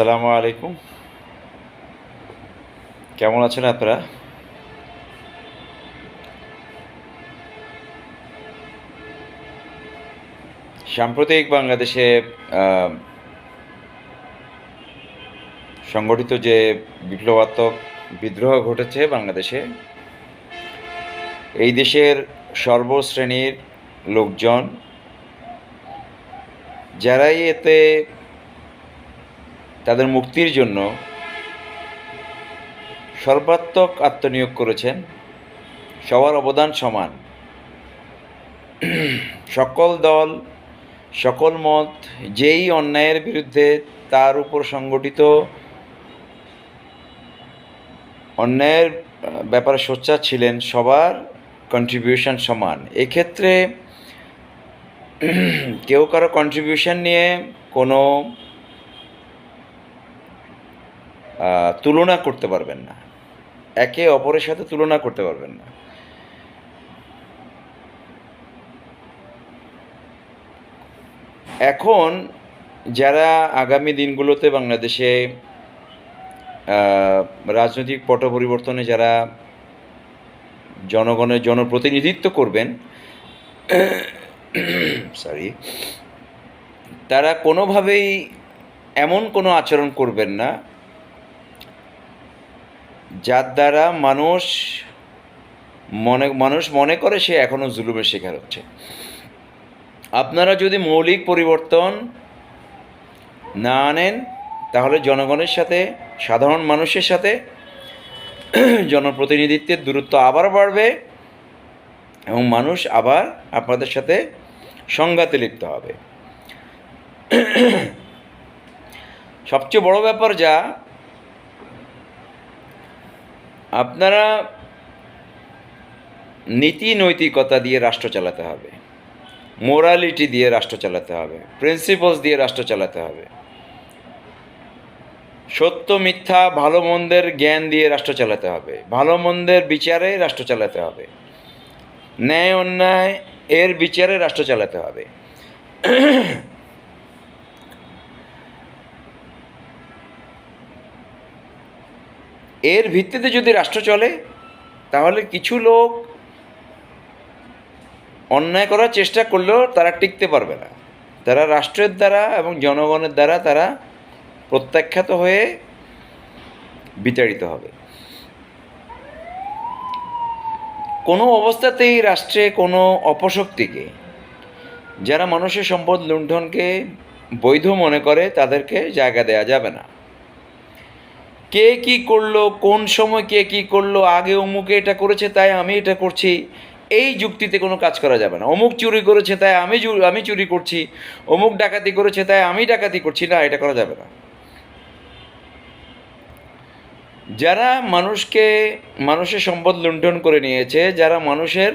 আসসালামু আলাইকুম। কেমন আছেন আপনারা? সাম্প্রতিক বাংলাদেশে সংগঠিত যে বিপ্লবাত্মক বিদ্রোহ ঘটেছে বাংলাদেশে, এই দেশের সর্বশ্রেণীর লোকজন, যারাই এতে তাদের মুক্তির জন্য সর্বাত্মক আত্মনিয়োগ করেছেন। সবার অবদান সমান। সকল দল, সকল মত, যেই অন্যায়ের বিরুদ্ধে তার উপর সংগঠিত অন্যায়ের ব্যাপারে সোচ্চার ছিলেন, সবার কন্ট্রিবিউশন সমান। এক্ষেত্রে কেউ কারও কন্ট্রিবিউশন নিয়ে কোনো তুলনা করতে পারবেন না। একে অপরের সাথে তুলনা করতে পারবেন না। এখন যারা আগামী দিনগুলোতে বাংলাদেশে রাজনৈতিক পট পরিবর্তনে যারা জনগণের জনপ্রতিনিধিত্ব করবেন সরি তারা কোনোভাবেই এমন কোনো আচরণ করবেন না যার দ্বারা মানুষ মনে মানুষ মনে করে সে এখনও জুলুমের শিকার হচ্ছে। আপনারা যদি মৌলিক পরিবর্তন না আনেন, তাহলে জনগণের সাথে, সাধারণ মানুষের সাথে জনপ্রতিনিধিত্বের দূরত্ব আবার বাড়বে এবং মানুষ আবার আপনাদের সাথে সংঘাতে লিপ্ত হবে। সবচেয়ে বড় ব্যাপার যা আপনারা নীতি নৈতিকতা দিয়ে রাষ্ট্র চালাতে হবে। মোরালিটি দিয়ে রাষ্ট্র চালাতে হবে। প্রিন্সিপালস দিয়ে রাষ্ট্র চালাতে হবে। সত্য, মিথ্যা, ভালো মন্দের জ্ঞান দিয়ে রাষ্ট্র চালাতে হবে। ভালো মন্দের বিচারে রাষ্ট্র চালাতে হবে। ন্যায় অন্যায় এর বিচারে রাষ্ট্র চালাতে হবে। এর ভিত্তিতে যদি রাষ্ট্র চলে, তাহলে কিছু লোক অন্যায় করার চেষ্টা করলেও তারা টিকতে পারবে না। তারা রাষ্ট্রের দ্বারা এবং জনগণের দ্বারা তারা প্রত্যাখ্যাত হয়ে বিতাড়িত হবে। কোনো অবস্থাতেই রাষ্ট্রে কোনো অপশক্তিকে, যারা মানুষের সম্পদ লুণ্ঠনকে বৈধ মনে করে, তাদেরকে জায়গা দেওয়া যাবে না। কে কি করল, কোন সময় কে কি করল, আগে অমুকে এটা করেছে, তাই আমি এটা করছি, এই যুক্তিতে কোনো কাজ করা যাবে না। অমুক চুরি করেছে, তাই আমি আমি চুরি করছি, অমুক ডাকাতি করেছে, তাই আমি ডাকাতি করছি, না, এটা করা যাবে না। যারা মানুষকে, মানুষের সম্পদ লুণ্ঠন করে নিয়েছে, যারা মানুষের,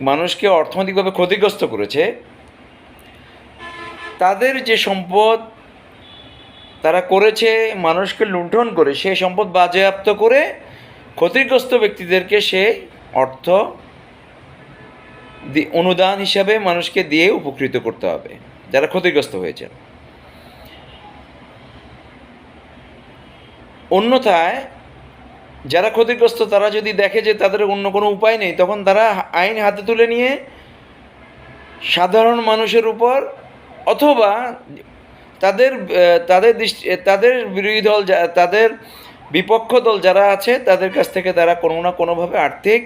মানুষকে অর্থনৈতিকভাবে ক্ষতিগ্রস্ত করেছে, তাদের যে সম্পদ তারা করেছে, মানুষকে লুণ্ঠন করে সেই সম্পদ বাজেয়াপ্ত করে ক্ষতিগ্রস্ত ব্যক্তিদেরকে সে অর্থ অনুদান হিসাবে মানুষকে দিয়ে উপকৃত করতে হবে, যারা ক্ষতিগ্রস্ত হয়েছে। অন্যথায় যারা ক্ষতিগ্রস্ত, তারা যদি দেখে যে তাদের অন্য কোনো উপায় নেই, তখন তারা আইন হাতে তুলে নিয়ে সাধারণ মানুষের উপর অথবা তাদের তাদের দৃষ্টি তাদের বিরোধী দল তাদের বিপক্ষ দল যারা আছে, তাদের কাছ থেকে তারা কোনো না কোনোভাবে আর্থিক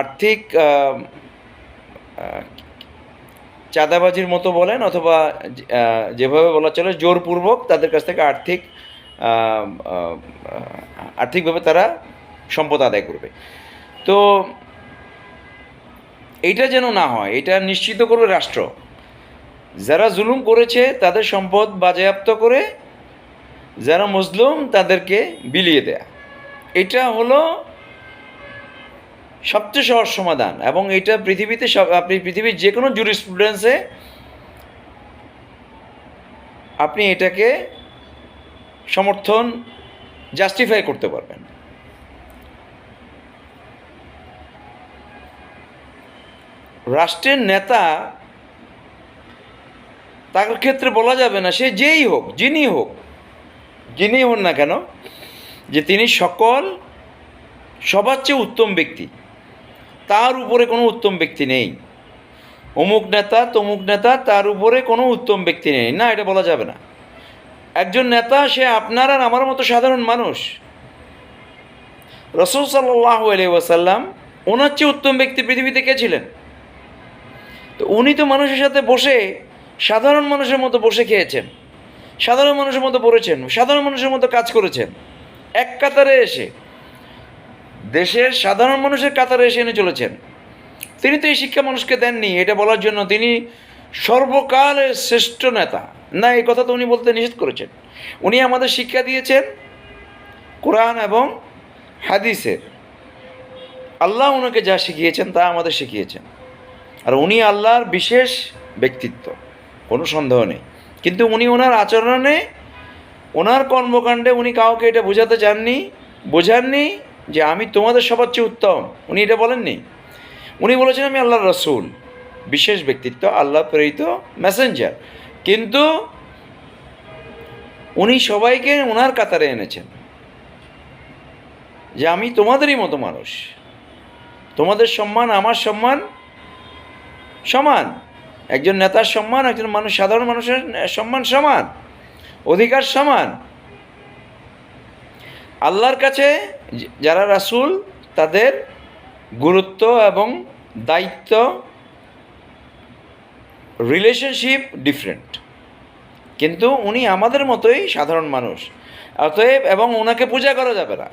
আর্থিক চাঁদাবাজির মতো বলেন অথবা যেভাবে বলা চলে জোরপূর্বক তাদের কাছ থেকে আর্থিক আর্থিকভাবে তারা সম্পদ আদায় করবে। তো এইটা যেন না হয়, এটা নিশ্চিত করবে রাষ্ট্র। যারা জুলুম করেছে, তাদের সম্পদ বাজেয়াপ্ত করে যারা মুসলিম, তাদেরকে বিলিয়ে দেয়া। এটা হলো সবচেয়ে সহজ সমাধান এবং এটা পৃথিবীতে সব আপনি পৃথিবীর যে কোনো জুরিস্টুডেন্সে আপনি এটাকে সমর্থন জাস্টিফাই করতে পারবেন। রাষ্ট্রের নেতা তার ক্ষেত্রে বলা যাবে না, সে যেই হোক, যিনি হোক, যিনি হন না কেন, যে তিনি সকল, সবার চেয়ে উত্তম ব্যক্তি। তার উপরে কোনো উত্তম ব্যক্তি নেই। অমুক নেতা, তমুক নেতা, তার উপরে কোনো উত্তম ব্যক্তি নেই। না, এটা বলা যাবে না। একজন নেতা, সে আপনার আর আমার মতো সাধারণ মানুষ। রসুল সাল্লাহ আলি ওয়াসাল্লাম, ওনার চেয়ে উত্তম ব্যক্তি পৃথিবীতে কে ছিলেন? তো উনি তো মানুষের সাথে বসে সাধারণ মানুষের মতো বসে খেয়েছেন, সাধারণ মানুষের মতো পড়েছেন, সাধারণ মানুষের মতো কাজ করেছেন। এক কাতারে এসে, দেশের সাধারণ মানুষের কাতারে এসে এনে চলেছেন। তিনি তো এই শিক্ষা মানুষকে দেননি, এটা বলার জন্য তিনি সর্বকালের শ্রেষ্ঠ নেতা। না, এই কথা তো উনি বলতে নিষেধ করেছেন। উনি আমাদের শিক্ষা দিয়েছেন কোরআন এবং হাদিসের। আল্লাহ ওনাকে যা শিখিয়েছেন তা আমাদের শিখিয়েছেন। আর উনি আল্লাহর বিশেষ ব্যক্তিত্ব, কোনো সন্দেহ নেই। কিন্তু উনি ওনার আচরণে, ওনার কর্মকাণ্ডে উনি কাউকে এটা বোঝাতে চাননি, বোঝাননি যে আমি তোমাদের সবার চেয়ে উত্তম। উনি এটা বলেননি। উনি বলেছেন, আমি আল্লাহর রসুল, বিশেষ ব্যক্তিত্ব, আল্লাহ প্রেরিত মেসেঞ্জার। কিন্তু উনি সবাইকে ওনার কাতারে এনেছেন যে, আমি তোমাদেরই মতো মানুষ। তোমাদের সম্মান, আমার সম্মান সমান। একজন নেতার সম্মান, একজন মানুষ, সাধারণ মানুষের সম্মান সমান, অধিকার সমান। আল্লাহর কাছে যারা রাসূল, তাদের গুরুত্ব এবং দায়িত্ব রিলেশনশিপ ডিফারেন্ট কিন্তু উনি আমাদের মতোই সাধারণ মানুষ। অতএব এবং ওনাকে পূজা করা যাবে না।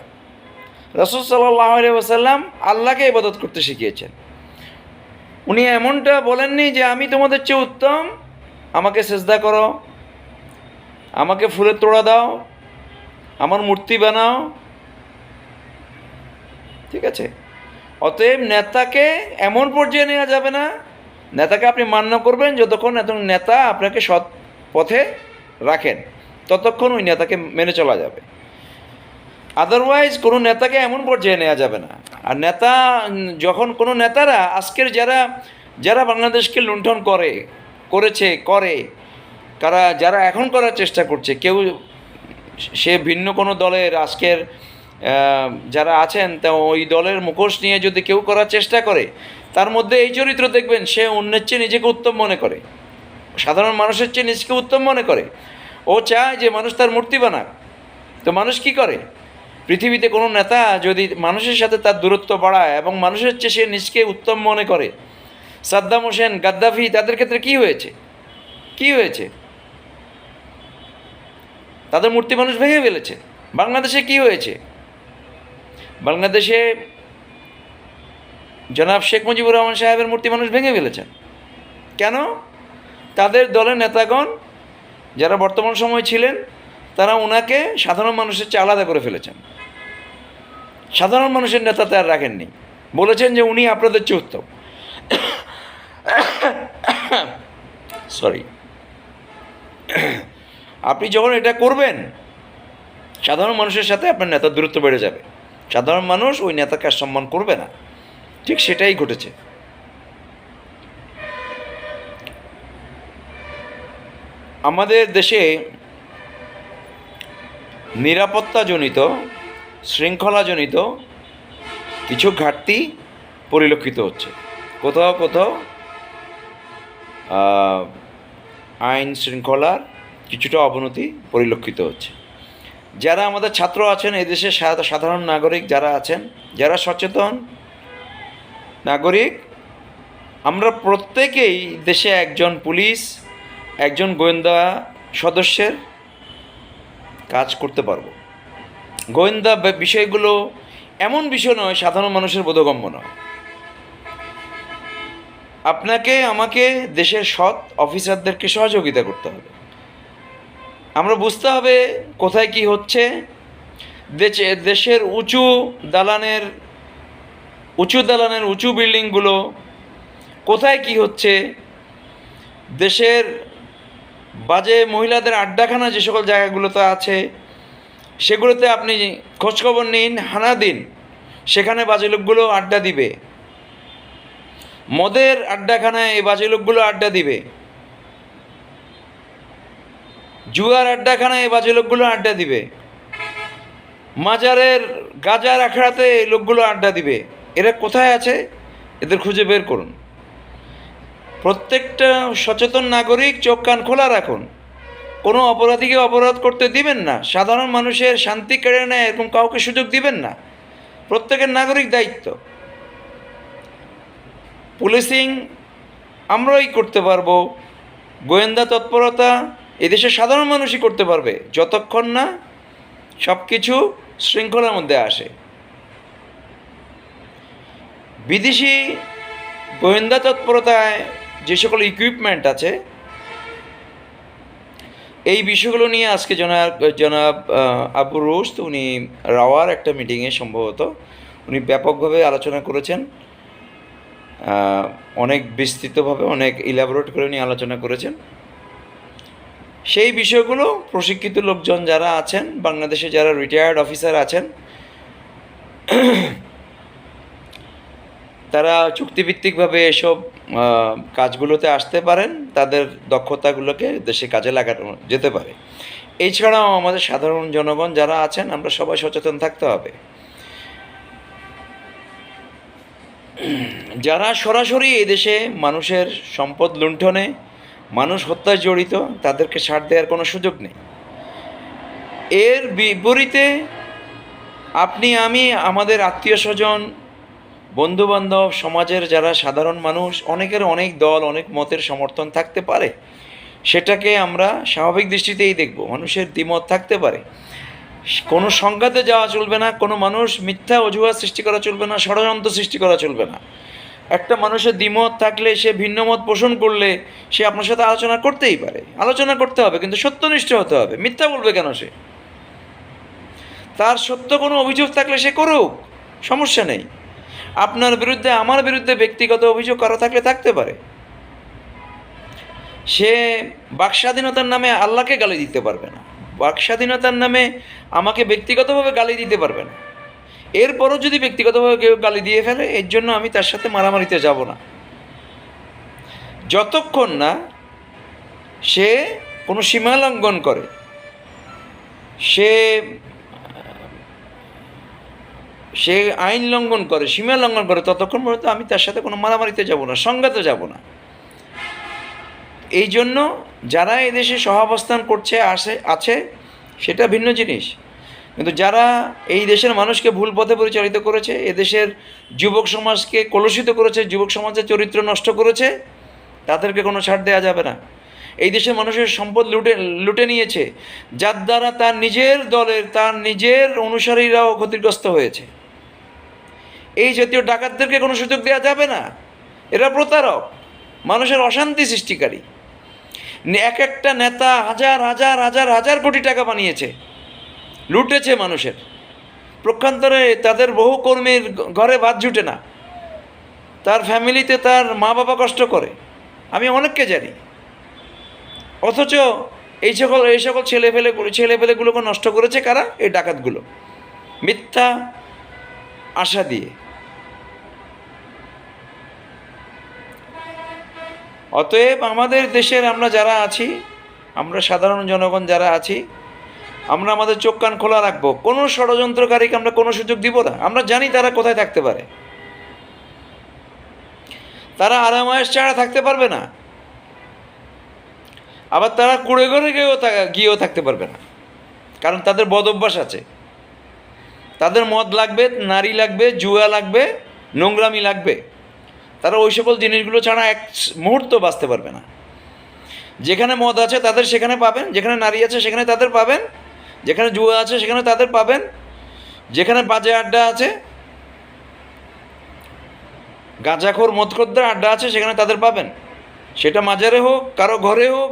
রসুল সাল্লাহ ওসাল্লাম আল্লাহকে ইবাদত করতে শিখিয়েছেন। উনি এমনটা বলেননি যে আমি তোমাদের চেয়ে উত্তম। আমাকে সেজদা করো। আমাকে ফুলের তোড়া দাও। আমার মূর্তি বানাও। ঠিক আছে? অতএব নেতাকে এমন পর্যায়ে নেওয়া যাবে না। নেতাকে আপনি মান্য করবেন যতক্ষণ এত নেতা আপনাকে সৎ পথে রাখেন। ততক্ষণ ওই নেতাকে মেনে চলা যাবে। আদারওয়াইজ কোনো নেতাকে এমন পর্যায়ে নেওয়া যাবে না। আর নেতা, যখন কোনো নেতারা আজকের যারা যারা বাংলাদেশকে লুণ্ঠন করে, করেছে, করে, কারা, যারা এখন করার চেষ্টা করছে, কেউ সে ভিন্ন কোনো দলের আজকের যারা আছেন, তা ওই দলের মুখোশ নিয়ে যদি কেউ করার চেষ্টা করে, তার মধ্যে এই চরিত্র দেখবেন, সে অন্যের চেয়ে নিজেকে উত্তম মনে করে। সাধারণ মানুষের চেয়ে নিজেকে উত্তম মনে করে। ও চায় যে মানুষ তার মূর্তি বানাক। তো মানুষ কি করে? পৃথিবীতে কোনো নেতা যদি মানুষের সাথে তার দূরত্ব বাড়ায় এবং মানুষের চেয়ে সে নিজকে উত্তম মনে করে, সাদ্দাম হোসেন, গাদ্দাফি, তাদের ক্ষেত্রে কি হয়েছে? কি হয়েছে? তাদের মূর্তি মানুষ ভেঙে ফেলেছে। বাংলাদেশে কি হয়েছে? বাংলাদেশে জনাব শেখ মুজিবুর রহমান সাহেবের মূর্তি মানুষ ভেঙে ফেলেছেন। কেন? তাদের দলের নেতাগণ যারা বর্তমান সময় ছিলেন তারা ওনাকে সাধারণ মানুষের চেয়ে আলাদা করে ফেলেছেন। সাধারণ মানুষের নেতা তার রাখেননি। বলেছেন যে উনি আপনাদের চেয়ে উত্তম। সরি আপনি যখন এটা করবেন, সাধারণ মানুষের সাথে আপনার নেতার দূরত্ব বেড়ে যাবে। সাধারণ মানুষ ওই নেতাকে আর সম্মান করবে না। ঠিক সেটাই ঘটেছে। আমাদের দেশে নিরাপত্তাজনিত, শৃঙ্খলাজনিত কিছু ঘাটতি পরিলক্ষিত হচ্ছে। কোথাও কোথাও আইন শৃঙ্খলার কিছুটা অবনতি পরিলক্ষিত হচ্ছে। যারা আমাদের ছাত্র আছেন এদেশের সা- সাধারণ নাগরিক যারা আছেন, যারা সচেতন নাগরিক, আমরা প্রত্যেকেই দেশে একজন পুলিশ, একজন গোয়েন্দা সদস্যের কাজ করতে পারব। গোয়েন্দা বিষয়গুলো এমন বিষয় নয়, সাধারণ মানুষের বোধগম্য নয়। আপনাকে, আমাকে দেশের সৎ অফিসারদেরকে সহযোগিতা করতে হবে। আমরা বুঝতে হবে কোথায় কি হচ্ছে। দেশে, দেশের উঁচু দালানের উঁচু দালানের, উঁচু বিল্ডিংগুলো কোথায় কি হচ্ছে। দেশের বাজে মহিলাদের আড্ডাখানা যে সকল জায়গাগুলোতে আছে, সেগুলোতে আপনি খোঁজখবর নিন, হানা দিন। সেখানে বাজে লোকগুলো আড্ডা দিবে। মদের আড্ডাখানায় এই বাজে লোকগুলো আড্ডা দিবে। জুয়ার আড্ডাখানায় এই বাজে লোকগুলো আড্ডা দিবে। মাজারের গাজার আখড়াতে এই লোকগুলো আড্ডা দিবে। এরা কোথায় আছে? এদের খুঁজে বের করুন। প্রত্যেকটা সচেতন নাগরিক চোখ কান খোলা রাখুন। কোনো অপরাধীকে অপরাধ করতে দিবেন না। সাধারণ মানুষের শান্তি কেড়ে নেয় এরকম কাউকে সুযোগ দিবেন না। প্রত্যেকের নাগরিক দায়িত্ব। পুলিশিং আমরাই করতে পারব। গোয়েন্দা তৎপরতা এদেশের সাধারণ মানুষই করতে পারবে। যতক্ষণ না সব কিছু শৃঙ্খলার মধ্যে আসে। বিদেশি গোয়েন্দা তৎপরতায় যে সকল ইকুইপমেন্ট আছে, এই বিষয়গুলো নিয়ে আজকে জনাব জনাব আবু রোস্ত, উনি রাওয়ার একটা মিটিংয়ে সম্ভবত, উনি ব্যাপকভাবে আলোচনা করেছেন। অনেক বিস্তৃতভাবে, অনেক ইলাবোরেট করে উনি আলোচনা করেছেন। সেই বিষয়গুলো প্রশিক্ষিত লোকজন যারা আছেন, বাংলাদেশে যারা রিটায়ার্ড অফিসার আছেন তারা চুক্তিভিত্তিকভাবে এসব কাজগুলোতে আসতে পারেন, তাদের দক্ষতাগুলোকে দেশে কাজে লাগানো যেতে পারে। এছাড়াও আমাদের সাধারণ জনগণ যারা আছেন, আমরা সবাই সচেতন থাকতে হবে। যারা সরাসরি এদেশে মানুষের সম্পদ লুণ্ঠনে, মানুষ হত্যায় জড়িত, তাদেরকে ছাড় দেওয়ার কোনো সুযোগ নেই। এর বিপরীতে আপনি, আমি, আমাদের আত্মীয় স্বজন বন্ধুবান্ধব, সমাজের যারা সাধারণ মানুষ, অনেকের অনেক দল, অনেক মতের সমর্থন থাকতে পারে। সেটাকে আমরা স্বাভাবিক দৃষ্টিতেই দেখব। মানুষের দ্বিমত থাকতে পারে। কোনো সংঘাতে যাওয়া চলবে না, কোনো মানুষ মিথ্যা অজুহাত সৃষ্টি করা চলবে না, ষড়যন্ত্র সৃষ্টি করা চলবে না। একটা মানুষের দ্বিমত থাকলে, সে ভিন্ন মত পোষণ করলে, সে আপনার সাথে আলোচনা করতেই পারে। আলোচনা করতে হবে, কিন্তু সত্যনিষ্ঠ হতে হবে। মিথ্যা বলবে কেন সে? তার সত্য কোনো অভিযোগ থাকলে সে করুক। সমস্যা নেই। আপনার বিরুদ্ধে, আমার বিরুদ্ধে ব্যক্তিগত অভিযোগ করা থাকলে থাকতে পারে। সে বাকস্বাধীনতার নামে আল্লাহকে গালি দিতে পারবে না। বাকস্বাধীনতার নামে আমাকে ব্যক্তিগতভাবে গালি দিতে পারবে না। এরপরও যদি ব্যক্তিগতভাবে কেউ গালি দিয়ে ফেলে, এর জন্য আমি তার সাথে মারামারিতে যাব না। যতক্ষণ না সে কোনো সীমা লঙ্ঘন করে, সে সে আইন লঙ্ঘন করে, সীমা লঙ্ঘন করে, ততক্ষণ পর্যন্ত আমি তার সাথে কোনো মারামারিতে যাব না, সংঘাতে যাব না। এই জন্য যারা এদেশে সহাবস্থান করছে, আসে, আছে, সেটা ভিন্ন জিনিস। কিন্তু যারা এই দেশের মানুষকে ভুল পথে পরিচালিত করেছে এদেশের যুবক সমাজকে কলুষিত করেছে, যুবক সমাজের চরিত্র নষ্ট করেছে, তাদেরকে কোনো ছাড় দেওয়া যাবে না। এই দেশের মানুষের সম্পদ লুটে লুটে নিয়েছে, যার দ্বারা তার নিজের দলের, তার নিজের অনুসারীরাও ক্ষতিগ্রস্ত হয়েছে। এই জাতীয় ডাকাতদেরকে কোনো সুযোগ দেওয়া যাবে না। এরা প্রতারক, মানুষের অশান্তি সৃষ্টিকারী। এক একটা নেতা হাজার হাজার হাজার হাজার কোটি টাকা বানিয়েছে, লুটেছে মানুষের। প্রক্ষান্তরে তাদের বহু কর্মীর ঘরে ভাত জুটে না। তার ফ্যামিলিতে তার মা বাবা কষ্ট করে, আমি অনেককে জানি। অথচ এই সকল এই সকল ছেলে ফেলে ছেলে ফেলেগুলোকে নষ্ট করেছে কারা? এই ডাকাতগুলো। মিথ্যা আশা দিয়ে। অতএব আমাদের দেশের আমরা যারা আছি, আমরা সাধারণ জনগণ যারা আছি, আমরা আমাদের চোখ কান খোলা রাখব। কোনো ষড়যন্ত্রকারীকে আমরা কোনো সুযোগ দিব না। আমরা জানি তারা কোথায় থাকতে পারে। তারা আরামায়েশ ছাড়া থাকতে পারবে না। আবার তারা কুড়ে ঘরে গিয়েও গিয়েও থাকতে পারবে না। কারণ তাদের বদ অভ্যাস আছে। তাদের মদ লাগবে, নারী লাগবে, জুয়া লাগবে, নোংরামি লাগবে। তারা ওই সকল জিনিসগুলো ছাড়া এক মুহূর্ত বাঁচতে পারবে না। যেখানে মদ আছে তাদের সেখানে পাবেন, যেখানে নারী আছে সেখানে তাদের পাবেন, যেখানে জুয়া আছে সেখানে তাদের পাবেন, যেখানে বাজে আড্ডা আছে, গাঁজাখোর মদখদ্দার আড্ডা আছে সেখানে তাদের পাবেন। সেটা মাজারে হোক, কারও ঘরে হোক,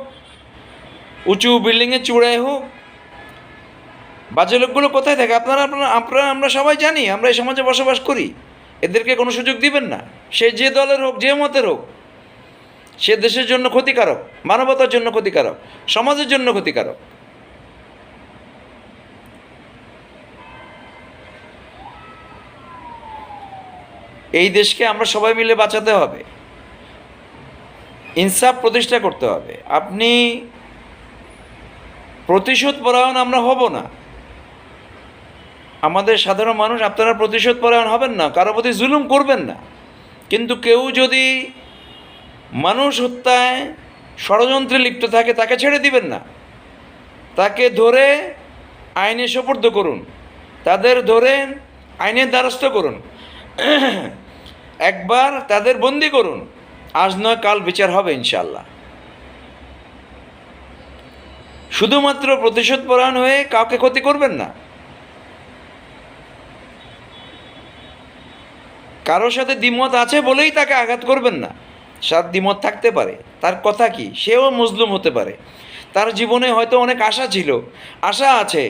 উঁচু বিল্ডিংয়ের চূড়ায় হোক, বাজে লোকগুলো কোথায় থাকে? আপনারা আপনারা আমরা সবাই জানি, আমরা এই সমাজে বসবাস করি। এদেরকে কোনো সুযোগ দিবেন না। সে যে দলের হোক, যে মতের হোক, সে দেশের জন্য ক্ষতিকারক, মানবতার জন্য ক্ষতিকারক, সমাজের জন্য ক্ষতিকারক। এই দেশকে আমরা সবাই মিলে বাঁচাতে হবে। ইনসাফ প্রতিষ্ঠা করতে হবে। আপনি প্রতিশোধ পরায়ণ আমরা হব না। আমাদের সাধারণ মানুষ আপনারা প্রতিশোধ পরায়ণ হবেন না, কারও প্রতি জুলুম করবেন না। কিন্তু কেউ যদি মানুষ হত্যায় ষড়যন্ত্রে লিপ্ত থাকে, তাকে ছেড়ে দিবেন না। তাকে ধরে আইনে সোপর্দ করুন। তাদের ধরে আইনের দ্বারস্থ করুন। একবার তাদের বন্দি করুন। আজ নয়, কাল বিচার হবে ইনশাল্লাহ শুধুমাত্র প্রতিশোধ পরায়ণ হয়ে কাউকে ক্ষতি করবেন না। কারও সাথে দ্বিমত আছে বলেই তাকে আঘাত করবেন না। সাত দ্বিমত থাকতে পারে। তার কথা কি? সেও মজলুম হতে পারে। তার জীবনে হয়তো অনেক আশা ছিল। আশা আছে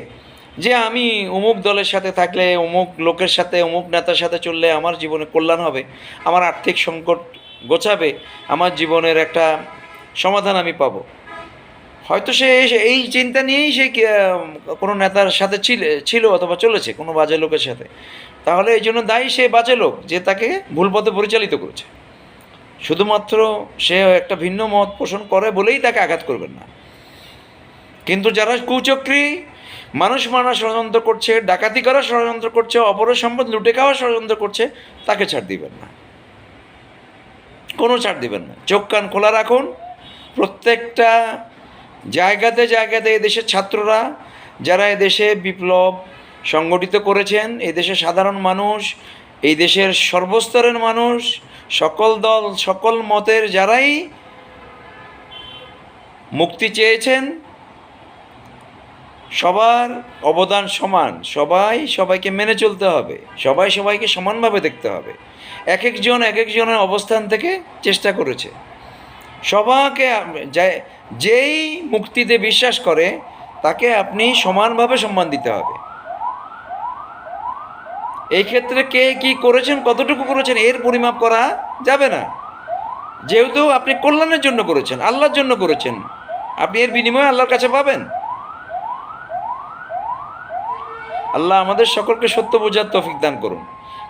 যে আমি অমুক দলের সাথে থাকলে, অমুক লোকের সাথে, অমুক নেতার সাথে চললে আমার জীবনে কল্যাণ হবে, আমার আর্থিক সংকট গোছাবে, আমার জীবনের একটা সমাধান আমি পাবো। হয়তো সে এই চিন্তা নিয়েই সে কোনো নেতার সাথে ছিল ছিল অথবা চলেছে কোনো বাজে লোকের সাথে। তাহলে এই জন্য দায়ী সে বাজে লোক যে তাকে ভুল পথে পরিচালিত করেছে। শুধুমাত্র সে একটা ভিন্ন মত পোষণ করে বলেই তাকে আঘাত করবেন না। কিন্তু যারা কুচক্রী, মানুষ মারা ষড়যন্ত্র করছে, ডাকাতি করা ষড়যন্ত্র করছে, অপরের সম্পদ লুটে খাওয়া ষড়যন্ত্র করছে, তাকে ছাড় দিবেন না। কোনো ছাড় দিবেন না। চোখ কান খোলা রাখুন। প্রত্যেকটা জায়গাতে জায়গাতে এদেশের ছাত্ররা, যারা এদেশে বিপ্লব সংগঠিত করেছেন এদেশের সাধারণ মানুষ, এই দেশের সর্বস্তরের মানুষ, সকল দল, সকল মতের যারাই মুক্তি চেয়েছেন, সবার অবদান সমান। সবাই সবাইকে মেনে চলতে হবে। সবাই সবাইকে সমানভাবে দেখতে হবে। এক একজন এক একজনের অবস্থান থেকে চেষ্টা করেছে। সবাকে যেই মুক্তিতে বিশ্বাস করে, তাকে আপনি সমানভাবে সম্মান দিতে হবে। এই ক্ষেত্রে কে কি করেছেন, কতটুকু করেছেন, এর পরিমাপ করা যাবে না। যেহেতু আপনি কল্যাণের জন্য করেছেন, আল্লাহর জন্য করেছেন, আপনি এর বিনিময়ে আল্লাহর কাছে পাবেন। আল্লাহ আমাদের সকলকে সত্য বোঝার তফিক দান করুন।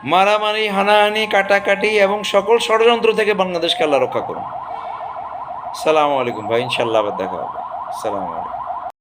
মারামারি, হানাহানি, কাটাকাটি এবং সকল ষড়যন্ত্র থেকে বাংলাদেশকে আল্লাহ রক্ষা করুন। সালামু আলাইকুম ভাই ইনশাল্লাহ আবার দেখা হবে। সালামু আলাইকুম।